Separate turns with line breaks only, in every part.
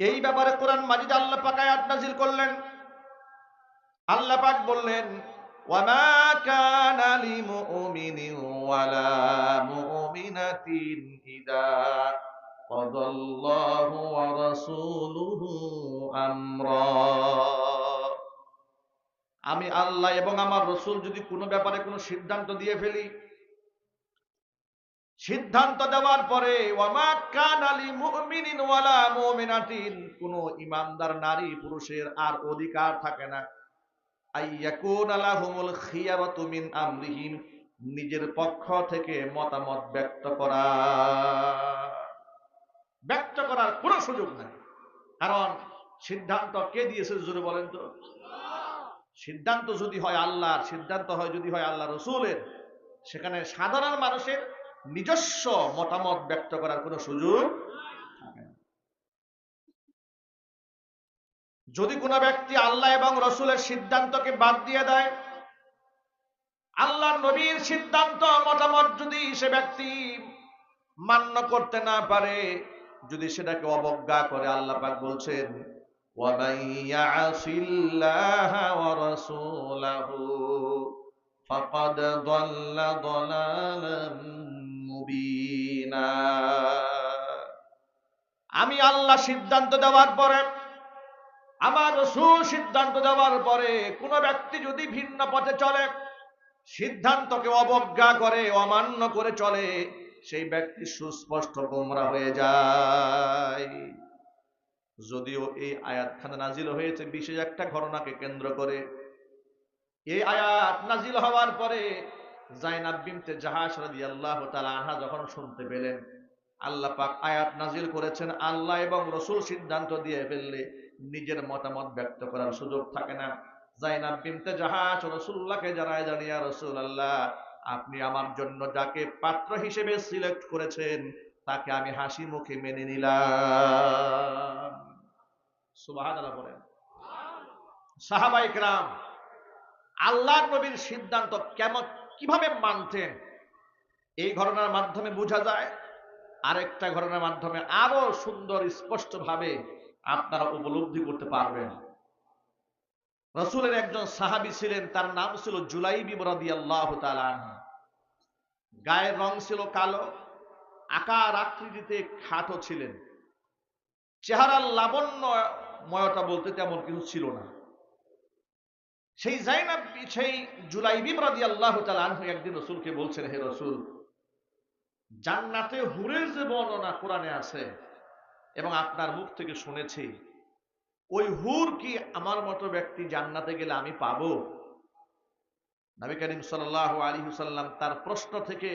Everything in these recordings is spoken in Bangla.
এই ব্যাপারে কোরআন মাজিদ আল্লাহ পাক আয়াত নাজিল করলেন। আল্লাহ পাক বললেন কানা লিমুমিনিন ওয়ালা মুমিনাতিন ইদা কাদাল্লাহু ওয়া রাসূলুহু আমরা। আমি আল্লাহ এবং আমার রসুল যদি কোনো ব্যাপারে কোনো সিদ্ধান্ত দিয়ে ফেলি সিদ্ধান্ত দেওয়ার পরে কানা ইমানদার নারী পুরুষের আর অধিকার থাকে না। নিজের পক্ষ থেকে মতামত ব্যক্ত করা। ব্যক্ত করার কোনো সুযোগ নাই। কারণ সিদ্ধান্ত কে দিয়েছে, জোরে বলেন তো? সিদ্ধান্ত যদি হয় আল্লাহর, সিদ্ধান্ত হয় যদি হয় আল্লাহ রসুলের, সেখানে সাধারণ মানুষের নিজস্ব মতামত ব্যক্ত করার কোনো সুযোগ যদি কোনো ব্যক্তি আল্লাহ এবং রসুলের সিদ্ধান্তকে বাদ দিয়ে দেয় আল্লাহ নবীর সিদ্ধান্ত, মতামত যদি সে ব্যক্তি মান্য করতে না পারে, যদি সেটাকে অবজ্ঞা করে, আল্লাহ পাক বলছেন ফকদ দল্লা দলালম আমি আল্লাহ সিদ্ধান্ত দেওয়ার পরে, আমার রসুল সিদ্ধান্ত দেওয়ার পরে কোন ব্যক্তি যদি ভিন্ন পথে চলে, সিদ্ধান্তকে অবজ্ঞা করে, অমান্য করে চলে, সেই ব্যক্তি সুস্পষ্ট গোমরা হয়ে যায়। যদিও এই আয়াতখানা নাজিল হয়েছে বিশেষ একটা ঘটনাকে কেন্দ্র করে। এই আয়াত নাজিল হওয়ার পরে জাইনাব বিনতে রাদিয়াল্লাহু তাআলা আনহা যখন শুনতে পেলেন, আল্লাহ পাক আয়াত নাজিল করেছেন, আল্লাহ এবং সিদ্ধান্ত দিয়ে ফেললে নিজের মতামত ব্যক্ত করার সুযোগ থাকে না। জাইনাব বিনতে জানায় জানিয়া আপনি আমার জন্য যাকে পাত্র হিসেবে সিলেক্ট করেছেন, তাকে আমি হাসি মুখে মেনে নিলাম। সুবহানাল্লাহ বলেন। সাহাবাইকরাম আল্লাহ নবীর সিদ্ধান্ত কেমন কীভাবে মানতেন? এই ঘটনার মাধ্যমে বোঝা যায়, আরেকটা ঘটনার মাধ্যমে আরও সুন্দর স্পষ্ট ভাবে আপনারা উপলব্ধি করতে পারবেন। রসুলের একজন সাহাবি ছিলেন, তার নাম ছিল জুলাই বরাদি আল্লাহ গায়ের রং ছিল কালো, আকার আকৃতিতে খাটো ছিলেন। চেহারার লাবণ্য ময়টা বলতে তেমন কিছু ছিল না। সেই জাইনাব, সেই জুলাইবিম রাদি আল্লাহ আনহু একদিন রসুলকে বলছেন, হে রসুল, জান্নাতে হুরের যে বর্ণনা কোরআনে আছে এবং আপনার মুখ থেকে শুনেছি, ওই হুর কি আমার মতো ব্যক্তি জান্নাতে গেলে আমি পাবো? নবী করিম সাল্লাহ আলী হুসাল্লাম তার প্রশ্ন থেকে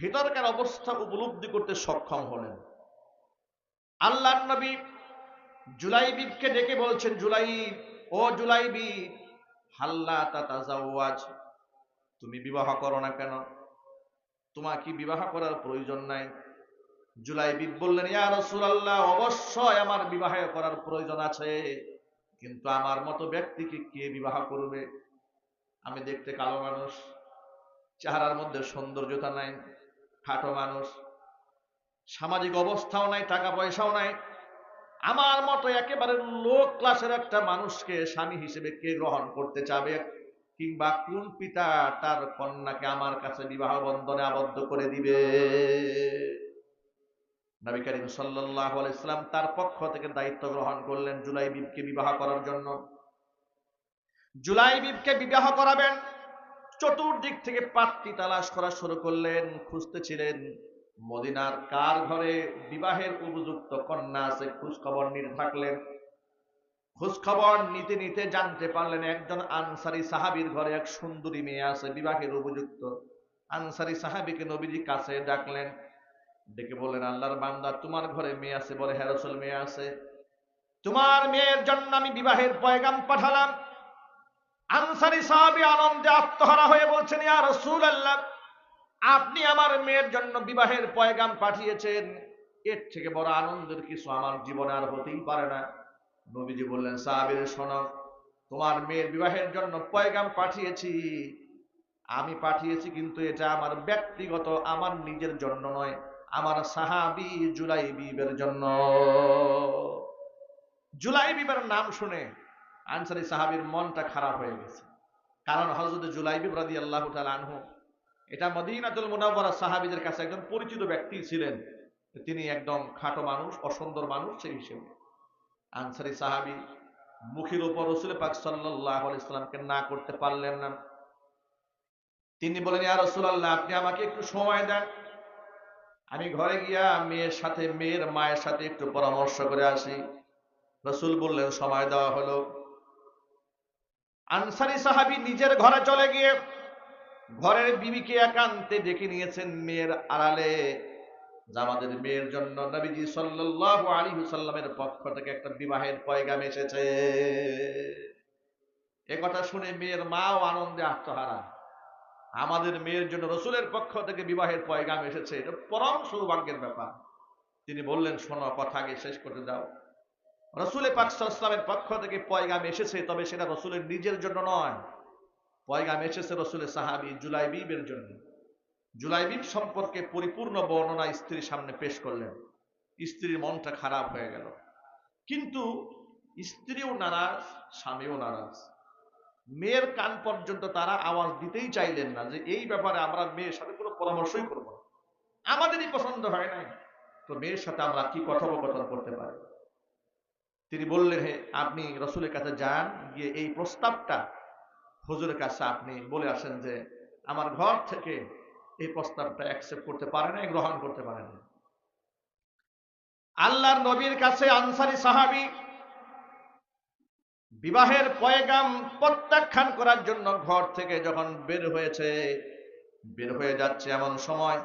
ভিতরকার অবস্থা উপলব্ধি করতে সক্ষম হলেন। আল্লাহ নবী জুলাইবিবকে ডেকে বলছেন, জুলাইব, ও জুলাইবি হাল্লা তুমি বিবাহ করো না কেন? তোমার কি বিবাহ করার প্রয়োজন নাই? জুলাই জুলাইবিব বললেন, ইয়া অবশ্যই আমার বিবাহ করার প্রয়োজন আছে। কিন্তু আমার মতো ব্যক্তিকে কে বিবাহ করবে? আমি দেখতে কালো মানুষ, চেহারার মধ্যে সৌন্দর্যতা নাই, খাটো মানুষ, সামাজিক অবস্থাও নাই, টাকা পয়সাও নাই। আমার মতো একেবারে লো ক্লাসের একটা মানুষকে স্বামী হিসেবে কে গ্রহণ করতে চাবে? কিংবা কোন পিতা তার কন্যাকে আমার কাছে বিবাহ বন্ধনে আবদ্ধ করে দিবে? নবী করিম সাল্লাম তার পক্ষ থেকে দায়িত্ব গ্রহণ করলেন জুলাইবিবকে বিবাহ করার জন্য। জুলাইবিবকে বিবাহ করাবেন, চতুর্দিক থেকে পাত্রী তালাশ করা শুরু করলেন খুঁজতেছিলেন মদিনার কার ঘরে বিবাহের উপযুক্ত কন্যা আছে খোঁজ খবর নিতে থাকলেন। খোঁজ খবর নিতে নিতে জানতে পারলেন একজন আনসারি সাহাবির ঘরে এক সুন্দরী মেয়ে আছে, বিবাহের উপযুক্ত। আনসারি সাহাবিকে নবীজি কাছে ডাকলেন, ডেকে বললেন, আল্লাহর বান্দা, তোমার ঘরে মেয়ে আছে বলে হ্যারসল মেয়ে আছে। তোমার মেয়ের জন্য আমি বিবাহের পয়গাম পাঠালাম। আনসারি সাহাবি আনন্দে আত্মহারা হয়ে বলছেন, ইয়া রাসূলুল্লাহ আপনি আমার মেয়ের জন্য বিবাহের পয়গাম পাঠিয়েছেন, এর থেকে বড় আনন্দের কিছু আমার জীবনে আর হতেই পারে না। নবীজি বললেন, সাহাবির শোনো, তোমার মেয়ের বিবাহের জন্য পয়গাম পাঠিয়েছি, আমি পাঠিয়েছি কিন্তু এটা আমার ব্যক্তিগত, আমার নিজের জন্য নয়, আমার সাহাবি জুলাই বিবের জন্য। জুলাই বিবার নাম শুনে আনসারি সাহাবির মনটা খারাপ হয়ে গেছে। কারণ হজরত জুলাই বিব রাদি আল্লাহ আনহু এটা মদিনাতুল মুনাওয়ারা সাহাবিদের কাছে একজন পরিচিত ব্যক্তি ছিলেন। তিনি একদম খাটো মানুষ, অসুন্দর মানুষ, সেই হিসেবে। আনসারি সাহাবি মুখের উপর রসুল পাক সাল্লাহ ইসলামকে না করতে পারলেন না। তিনি বলেন, ইয়া রসুল্লাহ আপনি আমাকে একটু সময় দেন। আমি ঘরে গিয়া মেয়ের সাথে, মেয়ের মায়ের সাথে একটু পরামর্শ করে আসি। রসুল বললেন, সময় দেওয়া হলো। আনসারি সাহাবি নিজের ঘরে চলে গিয়ে ঘরের বিবিকে একান্তে ডেকে নিয়েছেন মেয়ের আড়ালে আমাদের মেয়ের জন্য নবীজি সাল্লাল্লাহু আলাইহি সাল্লামের পক্ষ থেকে একটা বিবাহের পয়গাম এসেছে। এ কথা শুনে মেয়ের মাও আনন্দে আত্মহারা। আমাদের মেয়ের জন্য রসুলের পক্ষ থেকে বিবাহের পয়গাম এসেছে, এটা পরম সৌভাগ্যের ব্যাপার। তিনি বললেন, শোনো, কথা আগে শেষ করতে দাও। রসুলের পাকসামের পক্ষ থেকে পয়গাম এসেছে, তবে সেটা রসুলের নিজের জন্য নয়। পয়গাম এসেছে রসুলের সাহাবি জুলাইবিবের জন্য। জুলাইবিব সম্পর্কে পরিপূর্ণ বর্ণনা স্ত্রীর সামনে পেশ করলেন। স্ত্রীর মনটা খারাপ হয়ে গেল। কিন্তু স্ত্রীও নারাজ, স্বামীও নারাজ। মেয়ের কান পর্যন্ত তারা আওয়াজ দিতেই চাইলেন না যে, এই ব্যাপারে আমরা মেয়ের সাথে কোনো পরামর্শই করব না। আমাদেরই পছন্দ হয় নাই। তো মেয়ের সাথে আমরা কি কথোপকথন করতে পারি? তিনি বললেন, হে, আপনি রসুলের কাছে যান, গিয়ে এই প্রস্তাবটা হুজুরের কাছে আপনি বলে আসেন যে, আমার ঘর থেকে এই প্রস্তাবটা অ্যাকসেপ্ট করতে পারে না গ্রহণ করতে পারে না আল্লাহর নবীর কাছে আনসারি সাহাবি বিবাহের পয়গাম প্রত্যাখ্যান করার জন্য ঘর থেকে যখন বের হয়েছে, বের হয়ে যাচ্ছে এমন সময়,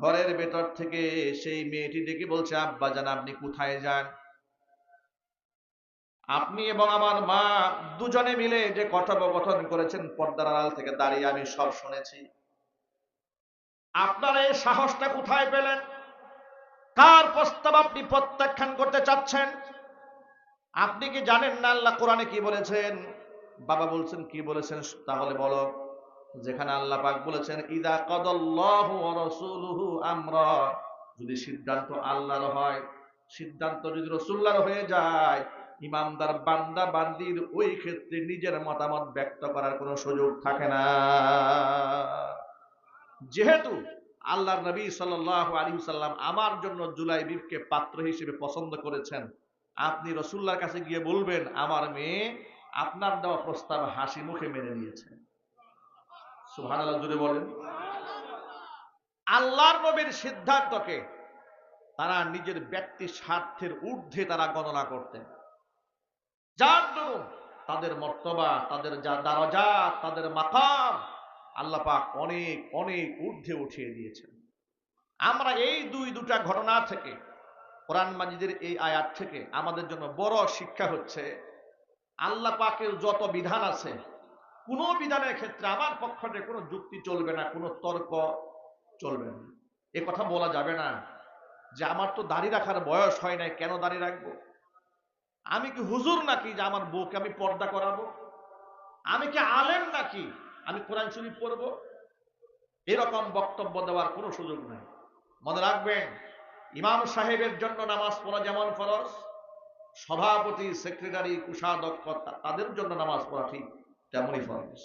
ঘরের ভেতর থেকে সেই মেয়েটি ডেকে বলছে, আব্বা জান, আপনি কোথায় যান? আপনি এবং আমার মা দুজনে মিলে যে কথোপকথন করেছেন পর্দার আড়াল থেকে দাঁড়িয়ে, আমি সব শুনেছি। আপনার এই সাহসটা কোথায় পেলেন? কার প্রস্তাব আপনি প্রত্যাখ্যান করতে চাচ্ছেন? আপনি কি জানেন না আল্লাহ কোরআনে কি বলেছেন? বাবা বলছেন, কি বলেছেন তাহলে বলো। যেখানে আল্লাহ পাক বলেছেন, ইদা কদল্লাহু রাসূলুহু আমরা। যদি সিদ্ধান্ত আল্লাহর হয়, সিদ্ধান্ত যদি রসুল্লাহর হয়ে যায় ইমামদার বান্দা বান্দির ওই ক্ষেত্রে নিজের মতামত ব্যক্ত করার কোনো সুযোগ থাকে না। যেহেতু আল্লাহর নবী সাল্লাল্লাহু আলাইহি সাল্লাম আমার জন্য জুলাই বিবকে পাত্র হিসেবে পছন্দ করেছেন, আপনি রসুল্লার কাছে গিয়ে বলবেন, আমার মেয়ে আপনার দেওয়া প্রস্তাব হাসি মুখে মেনে নিয়েছে। বলেন। আল্লাহর নবীর সিদ্ধান্তকে তারা নিজের ব্যক্তি স্বার্থের ঊর্ধ্বে তারা গণনা করতেন। যার দরুন তাদের মর্তবা, তাদের যা দারজা, তাদের মাকাম আল্লাহ পাক অনেক অনেক ঊর্ধ্বে উঠিয়ে দিয়েছেন। আমরা এই দুই, দুটা ঘটনা থেকে, কোরআন মাজিদের এই আয়াত থেকে আমাদের জন্য বড় শিক্ষা হচ্ছে, আল্লাহ পাকের যত বিধান আছে, কোনো বিধানের ক্ষেত্রে আমার পক্ষ থেকে কোনো যুক্তি চলবে না, কোনো তর্ক চলবে না। এ কথা বলা যাবে না যে আমার তো দাড়ি রাখার বয়স হয় নাই, কেন দাড়ি রাখব? আমি কি হুজুর নাকি যে আমার বউকে আমি পর্দা করাবো? আমি কি আলেম নাকি? আমি কোরআন শরীফ পড়ব? এরকম বক্তব্য দেওয়ার কোনো সুযোগ নাই। মনে রাখবেন, ইমাম সাহেবের জন্য নামাজ পড়া যেমন ফরজ, সভাপতি, সেক্রেটারি, কুষাধ্যক্ষ তাদের জন্য নামাজ পড়া ঠিক তেমনই ফরজ।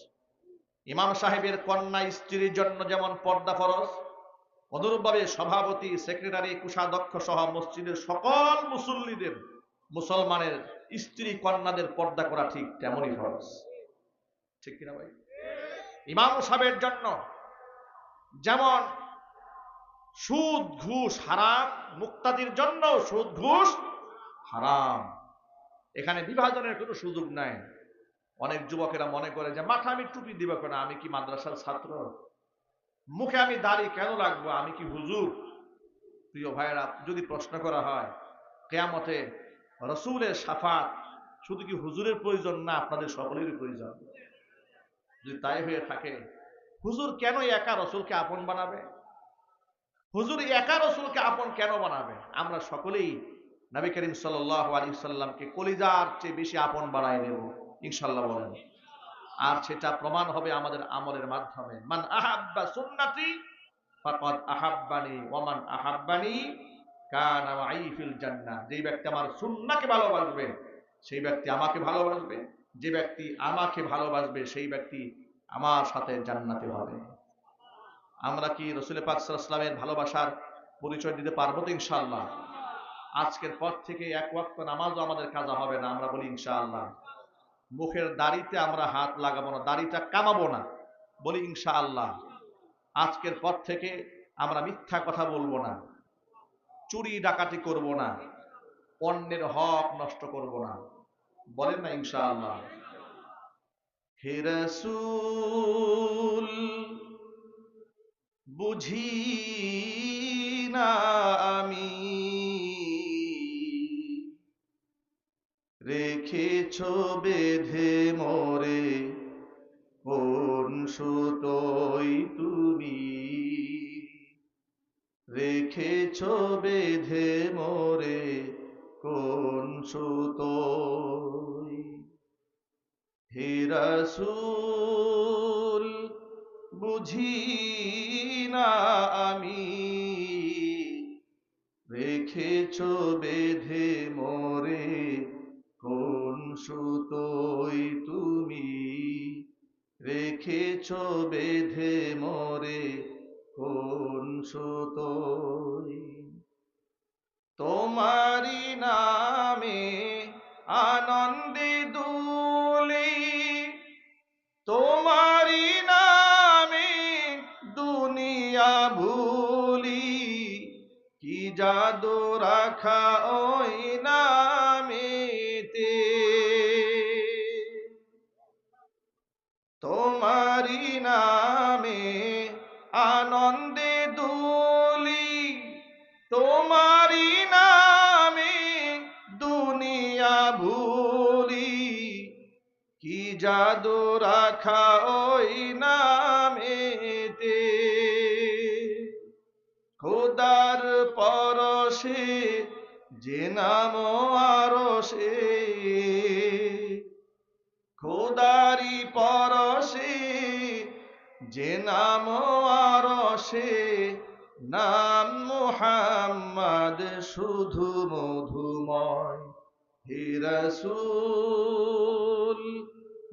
ইমাম সাহেবের কন্যা স্ত্রীর জন্য যেমন পর্দা ফরজ অনুরূপভাবে সভাপতি, সেক্রেটারি, কুষাধ্যক্ষ সহ মসজিদের সকল মুসল্লিদের মুসলমানের স্ত্রী কন্যাদের পর্দা করা ঠিক তেমনই ফরজ। ঠিক কিনা ভাই? ইমাম সাহেবের জন্য যেমন সুদ ঘুষ হারাম, মুক্তাদির জন্য সুদ ঘুষ হারাম। এখানে বিভাজনের কোনো সুযোগ নাই। অনেক যুবকেরা মনে করে যে মাথা আমি টুপি দিব কেন? আমি কি মাদ্রাসার ছাত্র? মুখে আমি দাড়ি কেন লাগবো আমি কি হুজুর? প্রিয় ভাইয়েরা, যদি প্রশ্ন করা হয়, কেয়ামতে রসুলের সাফাত, শুধু কি হুজুরের প্রয়োজন? না, আপনাদের সকলেরই প্রয়োজন। যদি তাই হয়ে থাকে, হুজুর কেন একা রসুলকে আপন বানাবে? হুজুর একা রসুলকে আপন কেন বানাবে? আমরা সকলেই নবী করিম সাল্লাহ আলী সাল্লামকে কলিজার চেয়ে বেশি আপন বানায় নেব ইনশাল্লাহ বলেন। আর সেটা প্রমাণ হবে আমাদের আমলের মাধ্যমে। মান আহাব্বা সুন্নাতি, ফাকাদ আহাব্বানি ওমান আহাব্বানি কানা জান্নাহ যেই ব্যক্তি আমার সুন্নাকে ভালোবাসবে, সেই ব্যক্তি আমাকে ভালোবাসবে। যে ব্যক্তি আমাকে ভালোবাসবে, সেই ব্যক্তি আমার সাথে জান্নাতে হবে। আমরা কি রসুল পাক সাল্লামের ভালোবাসার পরিচয় দিতে পারব তো ইনশাল্লাহ আজকের পর থেকে এক ওয়াক্ত নামাজও আমাদের কাজা হবে না, আমরা বলি ইনশাআল্লাহ। মুখের দাড়িতে আমরা হাত লাগাবো না, দাড়িটা কামাবো না, বলি ইনশাআল্লাহ। আজকের পর থেকে আমরা মিথ্যা কথা বলব না। চুরি ডাকাতি করব না। অন্যের হক নষ্ট করব না। বলেন না ইনশাআল্লাহ। হে রাসূল, বুঝি না আমি রেখেছ বেঁধে মোরে কোন সুতোই তুমি? রেখেছ বেঁধে মোরে কোন সুতোই হে রাসূল, বুঝি না আমি রেখেছ বেঁধে মোরে কোন সুতোই তুমি রেখেছ বেঁধে মোরে কোন সুতোই? তোমারি নামে আনন্দে দুলি তোমারি নামে দুনিয়া ভুলি কি জাদু রাখা ওই কি জাদু রাখা ওই নামেতে? খোদার পরশে যে নাম আরশে খোদারি পরশে যে নাম আরশে নাম মুহাম্মদ শুধু মধুময় হে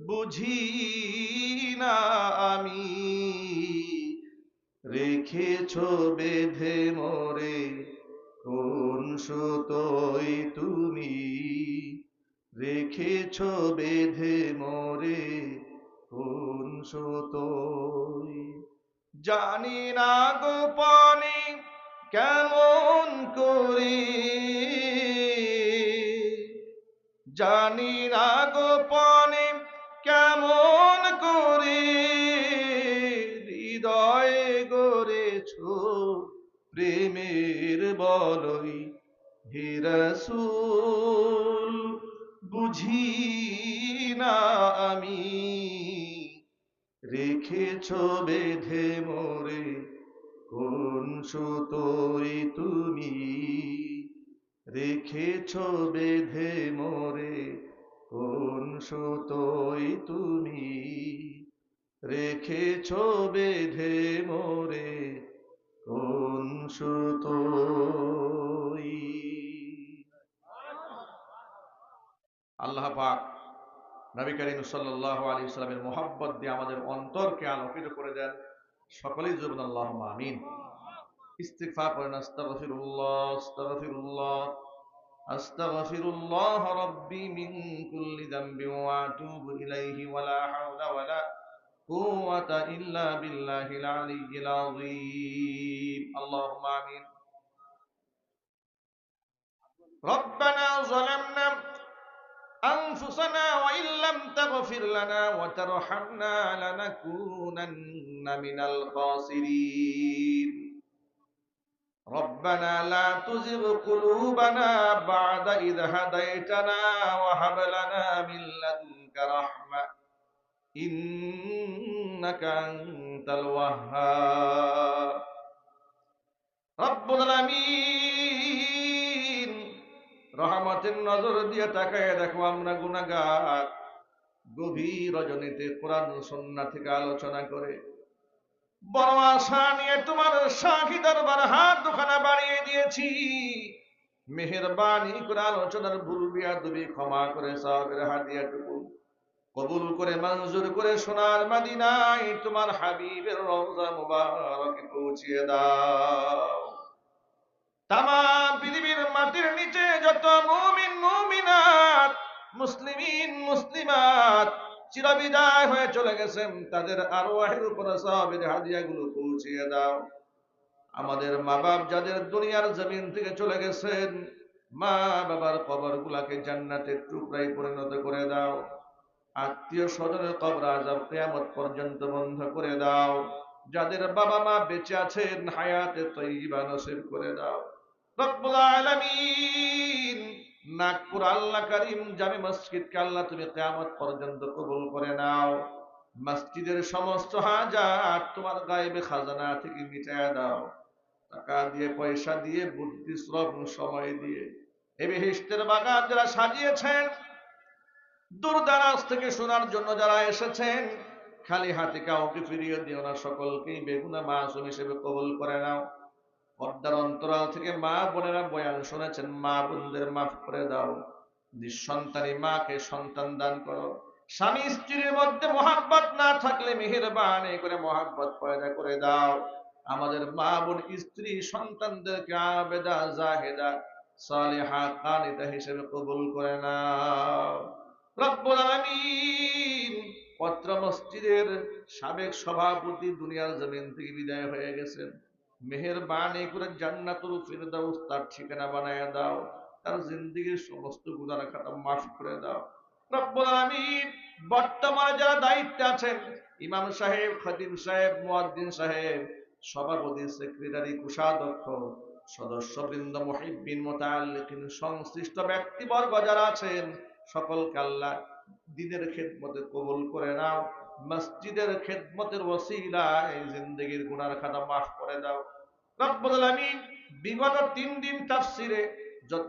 বুঝি না আমি। রেখেছ বেঁধে মোরে, কোন সুতোই তুমি? রেখেছ বেঁধে মোরে, কোন সুতোই? জানি না গোপনে কেমন করে। জানি না গোপনে হৃদয়ে গড়েছ প্রেমের বলই হে রাসূল, বুঝি না আমি? রেখেছ বেঁধে মোরে, কোন সুতোই তুমি? রেখেছ বেঁধে মোরে, কোন সুতোই তুমি? রেখেছ বেঁধে মোরে কোন সুতোই? আল্লাহ পাক নবী করিম সাল্লাল্লাহু আলাইহি সাল্লামের মোহাব্বত দিয়ে আমাদের অন্তরকে আলোকিত করে দেন। সকলেই জুবন আল্লাহ আমিন। ইস্তিগফার করেন, আস্তাগফিরুল্লাহ আস্তাগফিরুল্লাহ আস্তাগফিরুল্লাহ রাব্বি মিন কুল্লি যামবি ওয়া আতুবু ইলাইহি ওয়া লা হাওলা ওয়া লা قوة إلا بالله العلي العظيم. اللهم آمين. ربنا ظلمنا أنفسنا وإن لم تغفر لنا وترحمنا لنكونن من الخاسرين. ربنا لا تزغ قلوبنا بعد إذ هديتنا وهب لنا من لدنك رحمة. إن إنك أنت الوهاب رب العالمين রহমতের নজর দিয়ে তাকায় দেখো আমরা গুনাগার গভীর রজনীতে কোরআন সন্না থেকে আলোচনা করে বড় আশা নিয়ে তোমার সাক্ষী দরবার হাত দুখানা বাড়িয়ে দিয়েছি মেহেরবানি করে আলোচনার ভুল বিয়া দুবি ক্ষমা করে সাহাবের হাদিয়াটুকু কবুল করে, মঞ্জুর করে সোনার মাদিনায় তোমার হাবিবের রওজা মুবারকে পৌঁছিয়ে দাও। তামাম পৃথিবীর মাটির নিচে যত মুমিন, মুমিনাত, মুসলিমিন, মুসলিমাত চিরবিদায় হয়ে চলে গেছেন, তাদের আরওয়াহের উপর সাহাবের হাদিয়াগুলো পৌঁছিয়ে দাও। আমাদের মা বাপ যাদের দুনিয়ার জমিন থেকে চলে গেছেন মা বাবার কবর গুলাকে জান্নাতের টুকরাই পরিণত করে দাও। আত্মীয় স্বজনের কবর আজাব কেয়ামত পর্যন্ত বন্ধ করে দাও। যাদের বাবা মা বেঁচে আছেন, হায়াতে তৈবা নসিব করে দাও। রব্বুল আলামিন, নাগপুর আল্লাহ করিম জামে আল্লাহ তুমি কেয়ামত পর্যন্ত কবুল করে নাও। মসজিদের সমস্ত হাজার তোমার গায়েবে খাজানা থেকে মিটায় দাও। টাকা দিয়ে, পয়সা দিয়ে, বুদ্ধি, শ্রম, সময় দিয়ে। এ বেহেশতের বাগান যারা সাজিয়েছেন দূর দারাজ থেকে শোনার জন্য যারা এসেছেন, খালি হাতে কাউকে ফিরিয়ে দিও না সকলকেই বেগুনা মাসুম হিসেবে কবুল করে নাও। পর্দার অন্তরাল থেকে মা বোনেরা বয়ান শুনেছেন, মা বোনদের মাফ করে দাও। নিঃসন্তানী মাকে সন্তান দান করো। স্বামী স্ত্রীর মধ্যে মহাব্বত না থাকলে মেহেরবানি করে মহাব্বত পয়দা করে দাও। আমাদের মা বোন স্ত্রী সন্তানদেরকে আবেদা, জাহেদা, সালেহা কানিতা হিসেবে কবুল করে নাও। রব্বুল আলামিন। পত্র মসজিদের সাবেক সভাপতি দুনিয়ার জমিন থেকে বিদায় হয়ে গেছেন। মেহেরবানি করে জান্নাতুল ফিরদাউস তার ঠিকানা বানায় দাও, তার সমস্ত খাতা মাফ করে দাও। রব্বুল আলামিন বর্তমানে যারা দায়িত্বে আছেন, ইমাম সাহেব, খতিব সাহেব, মুয়াদ্দিন সাহেব, সভাপতি, সেক্রেটারি, কোষাধ্যক্ষ, সদস্যবৃন্দ মহিবিন মোতাল্লিকিন সংশ্লিষ্ট ব্যক্তিবর্গ যারা আছেন সকলকে আল্লাহ দিনের খেদমতে কবুল করে নাও। মসজিদের খেদমতের ওসিলায় জিন্দগির গুনার খাতা মাফ করে দাও। রব্বুল আলামিন বিগত তিন দিন তাফসিরে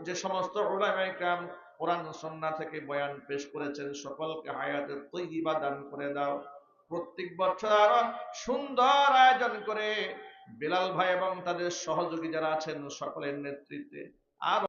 যে সমস্ত উলামায়ে কেরাম কোরআন সুন্নাহ থেকে বয়ান পেশ করেছেন, সকলকে হায়াতের তৈবা দান করে দাও। প্রত্যেক বছর আরও সুন্দর আয়োজন করে বেলাল ভাই এবং তাদের সহযোগী যারা আছেন, সকলের নেতৃত্বে আরও